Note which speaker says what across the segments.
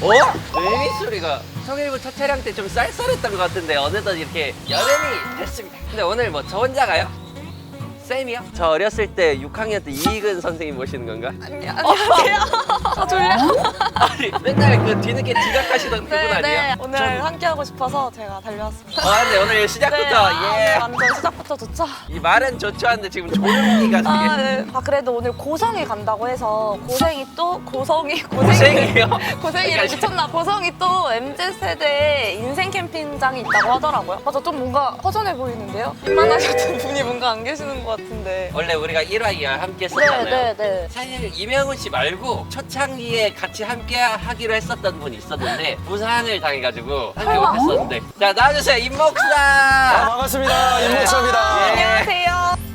Speaker 1: 어? 의미 소리가 성일부 첫 촬영 때좀 쌀쌀했던 것 같은데 어느덧 이렇게 연예인이 됐습니다. 근데 오늘 뭐 저 혼자 가요? 쌤이요? 저 어렸을 때 6학년 때 이익은 선생님 모시는 건가?
Speaker 2: 안녕하세요. 아, 졸려.
Speaker 1: 아니 맨날 그 뒤늦게 지각하시던 그분
Speaker 2: 네, 네.
Speaker 1: 아니에요?
Speaker 2: 오늘 함께 하고 싶어서 제가 달려왔습니다.
Speaker 1: 아 근데 오늘 시작부터
Speaker 2: 네, 아,
Speaker 1: 예.
Speaker 2: 완전 시작부터 좋죠.
Speaker 1: 이 말은 좋죠 하는데 지금 졸음기가 되게
Speaker 2: 아, 네. 아, 그래도 오늘 고성에 간다고 해서 고생이 또 고성이 고생이
Speaker 1: 고생이에요?
Speaker 2: 고생이를
Speaker 1: 그러니까
Speaker 2: 미쳤나 고성이 또 MZ 세대의 인생 캠핑장이 있다고 하더라고요. 맞아 좀 뭔가 허전해 보이는데요. 이만하셨던 분이 뭔가 안 계시는 것 같은데.
Speaker 1: 원래 우리가 1화 2화 함께
Speaker 2: 네,
Speaker 1: 했었잖아요
Speaker 2: 네, 네.
Speaker 1: 사실 이명훈 씨 말고 초창기에 같이 함께 하기로 했었던 분이 있었는데 부상을 당해가지고 함께
Speaker 2: 설마?
Speaker 1: 못했었는데 자 나와주세요
Speaker 3: 아,
Speaker 1: 임목사
Speaker 3: 반갑습니다. 임목사입니다.
Speaker 1: 예.
Speaker 2: 안녕하세요.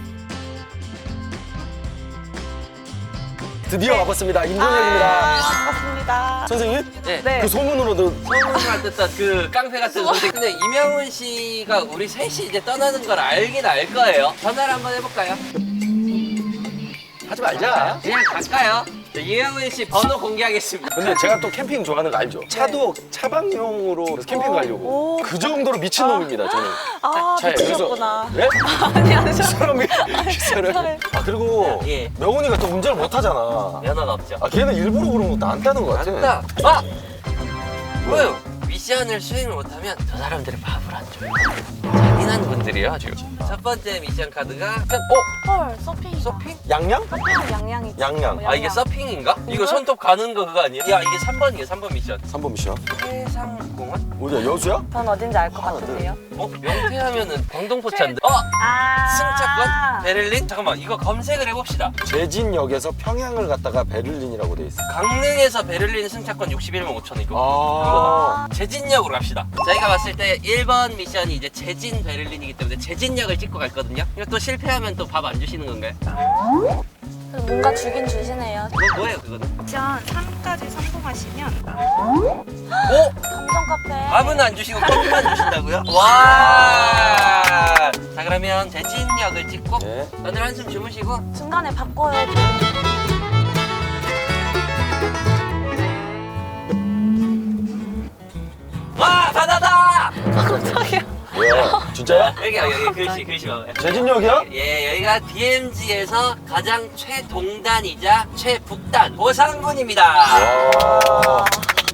Speaker 3: 드디어 와봤습니다. 임동혁입니다.
Speaker 2: 아, 반갑습니다.
Speaker 3: 선생님?
Speaker 1: 네.
Speaker 2: 네.
Speaker 3: 그 소문으로도
Speaker 1: 소문만 듣던 그 깡패 같은 선생 근데 이명훈 씨가 우리 셋이 이제 떠나는 걸 알긴 알 거예요 전화를 한번 해볼까요?
Speaker 3: 하지 말자.
Speaker 1: 그냥 갈까요? 네, 이명훈 씨 번호 공개하겠습니다
Speaker 3: 근데 제가 또 캠핑 좋아하는 거 알죠? 차도 차박용으로 그래서 캠핑 가려고.
Speaker 2: 오.
Speaker 3: 그 정도로 미친 놈입니다, 저는.
Speaker 2: 아,
Speaker 3: 차에.
Speaker 2: 미치셨구나.
Speaker 3: 네?
Speaker 2: 아니, 아니, 이저
Speaker 3: 사람이 기사를.
Speaker 2: 차에.
Speaker 3: 아, 그리고
Speaker 1: 예.
Speaker 3: 명훈이가 또 운전을 못 하잖아.
Speaker 1: 면허가 없죠
Speaker 3: 아, 걔는 일부러 그런 것도 안 따는 것 같아.
Speaker 1: 맞다 아! 뭐요? 미션을 수행을 못하면 저 사람들이 밥을 안 줘요 잔인한 분들이에요 아주 첫 번째 미션 카드가 어?
Speaker 2: 헐, 서핑.
Speaker 1: 서핑?
Speaker 3: 양양?
Speaker 2: 서핑은 양양이지.
Speaker 3: 양양.
Speaker 1: 아 이게 서핑인가? 이거 손톱 가는 거 그거 아니야? 야 이게 3번이에요 3번 미션
Speaker 3: 3번 미션.
Speaker 1: 해상공원?
Speaker 3: 어디야, 여수야?
Speaker 2: 전 어딘지 알 것
Speaker 3: 하나,
Speaker 2: 같은데요.
Speaker 1: 어? 명태하면은 광동포차인데 어?
Speaker 2: 아.
Speaker 1: 승차권? 베를린? 잠깐만 이거 검색을 해봅시다
Speaker 3: 제진역에서 평양을 갔다가 베를린이라고 돼 있어.
Speaker 1: 강릉에서 베를린 승차권 61만 5천 원 이거
Speaker 3: 아.
Speaker 1: 제 진역으로 갑시다. 저희가 봤을 때 1번 미션이 이제 제진 베를린이기 때문에 제진역을 찍고 갔거든요. 이거 또 실패하면 또 밥 안 주시는 건가요?
Speaker 2: 뭔가 주긴 주시네요.
Speaker 1: 뭐, 뭐예요 그거는?
Speaker 4: 미션 3까지 성공하시면
Speaker 1: 오!
Speaker 2: 감성 카페.
Speaker 1: 밥은 안 주시고 커피만 주신다고요? 와! 자 그러면 제진역을 찍고
Speaker 3: 네.
Speaker 1: 오늘 한숨 주무시고
Speaker 2: 중간에 바꿔요.
Speaker 1: 바다다!
Speaker 3: 뭐야, 진짜야?
Speaker 1: 여기 여기 글씨 글씨 봐봐요.
Speaker 3: 제진역이야?
Speaker 1: 예, 여기가 DMZ에서 가장 최동단이자 최북단 보상군입니다.
Speaker 3: 와.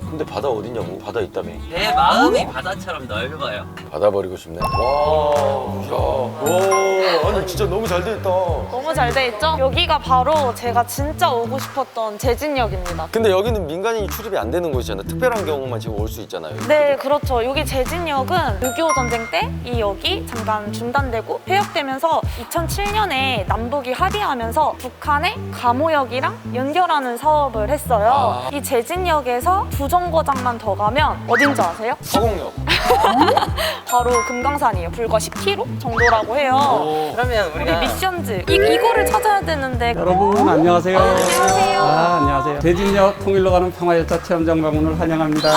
Speaker 3: 근데 바다 어디냐고? 바다 있다며.
Speaker 1: 내 마음이 바다처럼 넓어요.
Speaker 3: 바다 버리고 싶네. 와, 야, 와, 아니 진짜 너무 잘 돼 있다.
Speaker 2: 너무 잘 돼 있죠? 여기가 바로 제가 진짜 오고 싶었던 제진역입니다.
Speaker 3: 근데 여기는 민간인이 출입이 안 되는 곳이잖아. 특별한 경우만 지금 올 수 있잖아요.
Speaker 2: 네, 그렇죠. 여기 제진역은 6.25 전쟁 때 이 역이 잠깐 중단되고 폐역되면서 2007년에 남북이 합의하면서 북한의 감호역이랑 연결하는 사업을 했어요.
Speaker 3: 아.
Speaker 2: 이 제진역에서 두 정거장만 더 가면 어딘지 아세요?
Speaker 3: 서공역.
Speaker 2: 바로 금강산이에요. 불과 10km 정도라고 해요.
Speaker 1: 그러면
Speaker 2: 우리
Speaker 1: 우리가
Speaker 2: 미션즈 이, 이거를 찾아야 되는데
Speaker 5: 여러분 안녕하세요.
Speaker 2: 안녕하세요.
Speaker 5: 아, 안녕하세요. 대진역 통일로 가는 평화열차 체험장 방문을 환영합니다.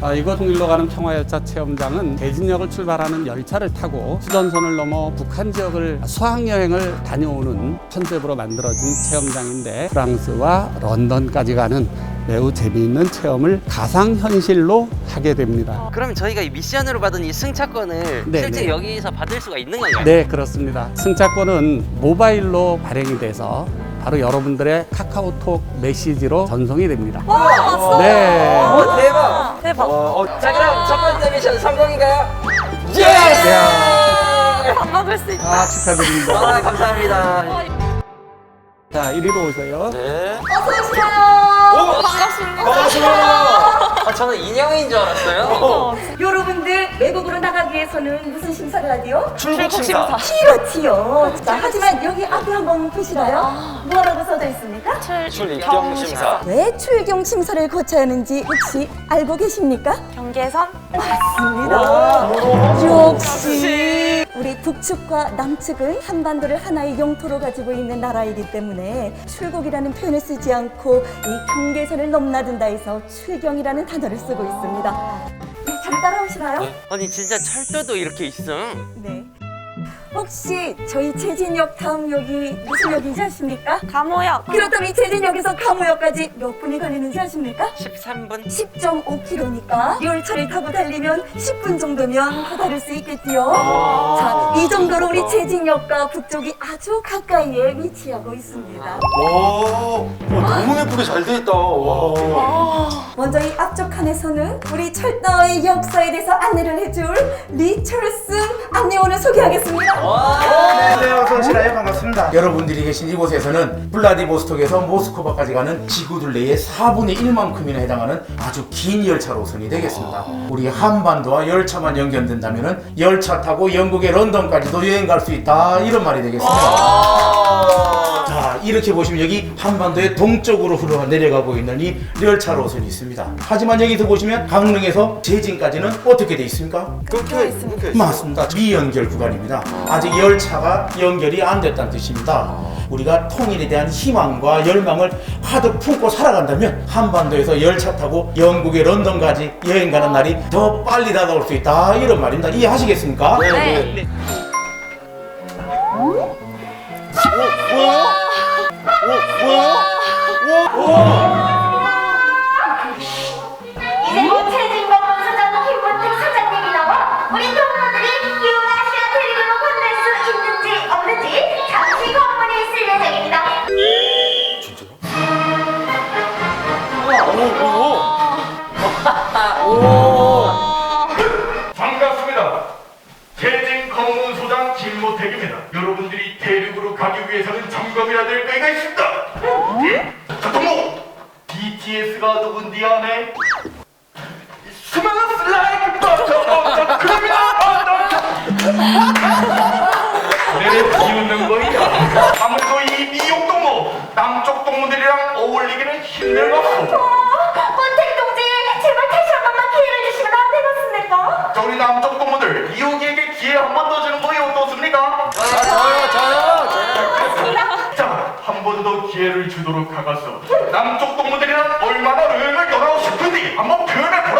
Speaker 5: 아, 이곳 통일로 가는 평화열차 체험장은 대진역을 출발하는 열차를 타고 수전선을 넘어 북한 지역을 수학여행을 다녀오는 컨셉으로 만들어진 체험장인데 프랑스와 런던까지 가는 매우 재미있는 체험을 가상현실로 하게 됩니다.
Speaker 1: 그럼 저희가 이 미션으로 받은 이 승차권을
Speaker 5: 네,
Speaker 1: 실제
Speaker 5: 네.
Speaker 1: 여기서 받을 수가 있는 건가요?
Speaker 5: 네, 그렇습니다. 승차권은 모바일로 발행이 돼서 바로 여러분들의 카카오톡 메시지로 전송이 됩니다.
Speaker 2: 와 왔어.
Speaker 5: 네.
Speaker 1: 오 대박!
Speaker 2: 대박.
Speaker 3: 어,
Speaker 1: 자 그럼 첫 번째 미션 성공인가요?
Speaker 5: 이야.
Speaker 2: 밥 먹을 수 있다.
Speaker 5: 아, 축하드립니다.
Speaker 1: 아 감사합니다.
Speaker 5: 자, 이리로 오세요.
Speaker 3: 네.
Speaker 2: 반갑습니다.
Speaker 1: 아 저는 인형인 줄 알았어요.
Speaker 6: 여러분들 외국으로 나가기 위해서는 무슨 심사를 하디요?
Speaker 3: 출국 심사.
Speaker 6: 그렇지요. 자, 하지만 여기 앞에 한번 보시나요? 뭐라고 써져 있습니까?
Speaker 3: 출 입경 심사.
Speaker 6: 왜 출경 심사를 거쳐야 하는지 혹시 알고 계십니까?
Speaker 2: 경계선
Speaker 6: 맞습니다. 역시 우리 북측과 남측은 한반도를 하나의 영토로 가지고 있는 나라이기 때문에 출국이라는 표현을 쓰지 않고 이 경계선을 넘나든다 해서 출경이라는 단어를 쓰고 있습니다. 네, 잘 따라오시나요?
Speaker 1: 아니 진짜 철도도 이렇게 있어.
Speaker 6: 네. 혹시 저희 제진역 다음 역이 무슨 역인지 아십니까?
Speaker 2: 감호역.
Speaker 6: 그렇다면 이 제진역에서 강호역까지 몇 분이 걸리는지 아십니까?
Speaker 1: 13분?
Speaker 6: 10.5km니까 열차를 타고 달리면 10분 정도면 도달할 수 있겠지요. 자, 이 정도로 우리 제진역과 북쪽이 아주 가까이에 위치하고 있습니다.
Speaker 3: 와, 와, 너무 예쁘게 잘돼 있다. 와.
Speaker 6: 먼저 이 앞쪽 칸에서는 우리 철도의 역사에 대해서 안내를 해줄 리철슨 안내원을 소개하겠습니다.
Speaker 7: 안녕하세요. 손실아요. 반갑습니다. 여러분들이 계신 이곳에서는 블라디보스톡에서 모스크바까지 가는 지구 둘레의 4분의 1만큼이나 해당하는 아주 긴 열차 노선이 되겠습니다. 우리 한반도와 열차만 연결된다면 열차 타고 영국의 런던까지도 여행 갈 수 있다 이런 말이 되겠습니다. 자 이렇게 보시면 여기 한반도의 동쪽으로 흘러 내려가고 있는 이 열차 노선이 있습니다. 하지만 여기서 보시면 강릉에서 제진까지는 어떻게 돼 있습니까?
Speaker 3: 그렇게 그렇게.
Speaker 7: 맞습니다. 미연결 구간입니다. 아직 열차가 연결이 안 됐다는 뜻입니다. 우리가 통일에 대한 희망과 열망을 가득 품고 살아간다면 한반도에서 열차 타고 영국의 런던까지 여행 가는 날이 더 빨리 다가올 수 있다 이런 말입니다. 이해하시겠습니까?
Speaker 2: 네.
Speaker 8: 이제 최진범 사장 김문택 사장님이 나와 우리 동료들이 유아시아 대륙으로 건널 수 있는지 없는지 잠시 검문에 있을 예정입니다.
Speaker 9: 반갑습니다. 재진 검문소장 김모택입니다. 여러분들이 대륙으로 가기 위해서는 점검이라 될 때가 있습니다. 내를 비웃는 거야. 아무래도 이 미역 동무, 남쪽 동무들이랑 어울리기는 힘들었어.
Speaker 8: 문택 동지 제발 다시 한 번만 기회를 주시면 안 되겠습니까?
Speaker 9: 자, 우리 남쪽 동무들 이호기에게 기회 한 번 더 주는 거이 어떻습니까?
Speaker 3: 저요, 저요, 저요.
Speaker 9: 자, 한 번 더 기회를 주도록 하겠어. 남쪽 동무들이랑 얼마나 여행을 떠나고 싶은지 한번 표현해 보라!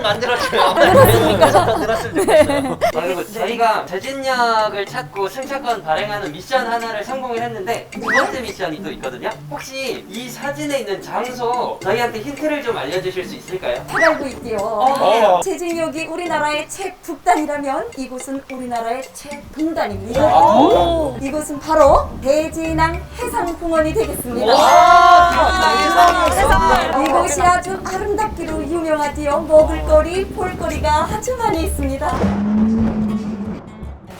Speaker 1: 만들어줘요. 들었습니까? 들었으면 좋겠어요. 아, 그리고 저희가 제진역을 찾고 승차권 발행하는 미션 하나를 성공을 했는데 두 번째 미션이 또 있거든요. 혹시 이 사진에 있는 장소 저희한테 힌트를 좀 알려주실 수 있을까요?
Speaker 6: 잘 알고 있지요.
Speaker 3: 어.
Speaker 6: 제진역이 우리나라의 최북단이라면 이곳은 우리나라의 최동단입니다. 이곳은 바로 대진항 해상공원이 되겠습니다. 이곳이 아주 아름답기로 유명하지요. 먹을거리, 볼거리가 아주 많이 있습니다.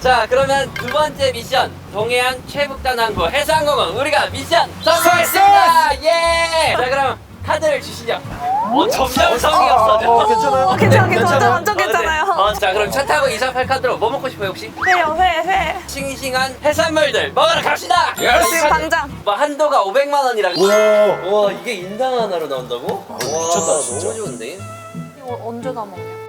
Speaker 1: 자, 그러면 두 번째 미션 동해안 최북단 항구 해상공원 우리가 미션 성공했습니다. 예. 자, 그럼 카드를 주시죠. 어, 점점 성이 없어져.
Speaker 3: 어, 괜찮아요?
Speaker 2: 어, 괜찮아, 괜찮아. 완전
Speaker 1: 어, 네.
Speaker 2: 괜찮아요.
Speaker 1: 어, 자, 그럼 차 타고 248 카드로 뭐 먹고 싶어요, 혹시?
Speaker 2: 회요, 회, 회.
Speaker 1: 싱싱한 해산물들 먹으러 갑시다.
Speaker 2: 지금 당장.
Speaker 1: 뭐 한도가 500만 원이라고.
Speaker 3: 와.
Speaker 1: 와, 이게 인당 하나로 나온다고? 와,
Speaker 3: 미쳤다, 진짜.
Speaker 1: 너무 좋은데.
Speaker 2: 이거 언제 다 먹냐?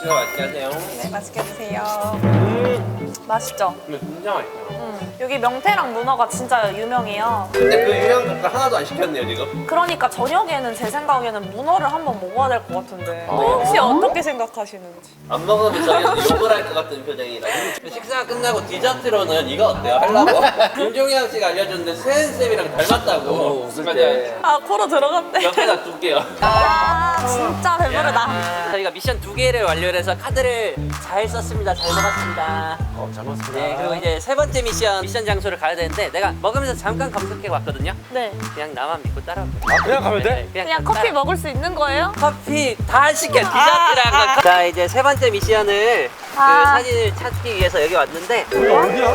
Speaker 1: 진짜 맛있게 하세요.
Speaker 2: 네, 맛있게 드세요.
Speaker 1: 음,
Speaker 2: 맛있죠?
Speaker 1: 이거 진짜 맛있어요.
Speaker 2: 음. 여기 명태랑 문어가 진짜 유명해요.
Speaker 1: 근데 그 유명 국가 하나도 안 시켰네요, 지금.
Speaker 2: 그러니까 저녁에는 제 생각에는 문어를 한번 먹어야 될 것 같은데
Speaker 1: 어.
Speaker 2: 혹시 어떻게 생각하시는지
Speaker 1: 안 먹으면 저희한테 욕을 할 것 같은 표정이라. 식사가 끝나고 디저트로는 이거 어때요? 하려고? 김종현 씨가 알려줬는데 세은 쌤이랑 닮았다고.
Speaker 3: 어, 웃을 때.
Speaker 2: 아 코로 들어갔대
Speaker 1: 옆에다 둘게요.
Speaker 2: 아 진짜 배부르다
Speaker 1: 저희가 미션 두 개를 완료해서 카드를 잘 썼습니다. 잘 먹었습니다.
Speaker 3: 어, 잘 먹었습니다.
Speaker 1: 네, 그리고 이제 세 번째 미션, 미션 장소를 가야 되는데 내가 먹으면서 잠깐 검색해 왔거든요.
Speaker 2: 네
Speaker 1: 그냥 나만 믿고 따라와.
Speaker 3: 아, 그냥 가면 돼?
Speaker 2: 그냥 커피
Speaker 1: 따라-
Speaker 2: 먹을 수 있는 거예요?
Speaker 1: 커피 다 시켜 디저트랑
Speaker 2: 아.
Speaker 1: 자 이제 세 번째 미션을
Speaker 2: 아.
Speaker 1: 그 사진을 찾기 위해서 여기 왔는데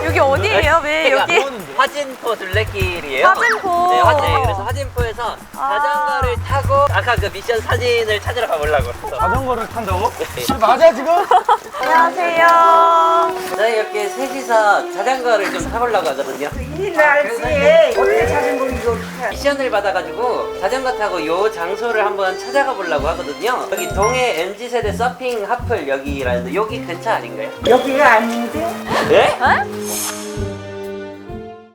Speaker 2: 여기 어디예요? 왜 여기?
Speaker 1: 화진포 둘레길이에요.
Speaker 2: 화진포.
Speaker 1: 네, 화진. 네, 그래서 화진포에서
Speaker 2: 아.
Speaker 1: 자전거를 타고 아까 그 미션 사진을 찾으러 가보려고.
Speaker 3: 자전거를 탄다고?
Speaker 1: 네.
Speaker 3: 맞아 지금?
Speaker 2: 안녕하세요.
Speaker 1: 저희 셋이서 자전거를 좀 타보려고 하거든요.
Speaker 10: 이 날씨에 어떻게 자전거 이거
Speaker 1: 미션을 받아가지고 자전거 타고 요 장소를 한번 찾아가 보려고 하거든요. 여기 동해 MZ 세대 서핑 하플 여기라는데 여기 근처 아닌가요?
Speaker 10: 여기가 아닌데
Speaker 1: 네?